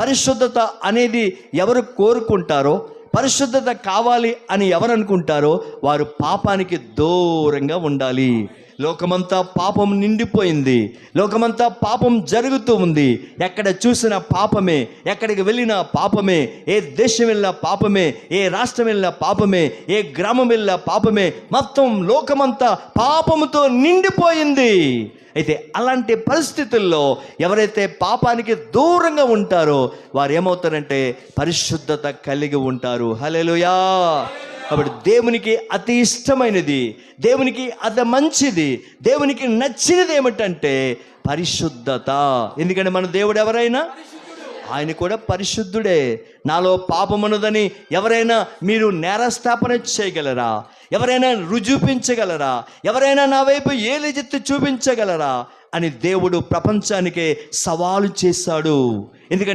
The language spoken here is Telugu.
పరిశుద్ధత అనేది ఎవరు కోరుకుంటారో పరిశుద్ధత కావాలి అని ఎవరు అనుకుంటారో వారు పాపానికి దూరంగా ఉండాలి. లోకమంతా పాపం నిండిపోయింది. లోకమంతా పాపం జరుగుతూ ఉంది. ఎక్కడ చూసిన పాపమే ఎక్కడికి వెళ్ళినా పాపమే ఏ దేశం వెళ్ళినా పాపమే ఏ రాష్ట్రం వెళ్ళినా పాపమే ఏ గ్రామం వెళ్ళినా పాపమే మొత్తం లోకమంతా పాపముతో నిండిపోయింది. అయితే అలాంటి పరిస్థితుల్లో ఎవరైతే పాపానికి దూరంగా ఉంటారో వారు ఏమవుతారంటే పరిశుద్ధత కలిగి ఉంటారు. హలెలుయా కాబట్టి దేవునికి అతి ఇష్టమైనది దేవునికి అతి మంచిది దేవునికి నచ్చినది ఏమిటంటే పరిశుద్ధత. ఎందుకంటే మన దేవుడు ఎవరైనా? ఆయన కూడా పరిశుద్ధుడే. నాలో పాపమున్నదని ఎవరైనా మీరు నేరస్థాపన చేయగలరా? ఎవరైనా రుజుపించగలరా ఎవరైనా నా వైపు ఏలిజెత్తి చూపించగలరా? అని దేవుడు ప్రపంచానికే సవాలు చేశాడు. ఎందుకంటే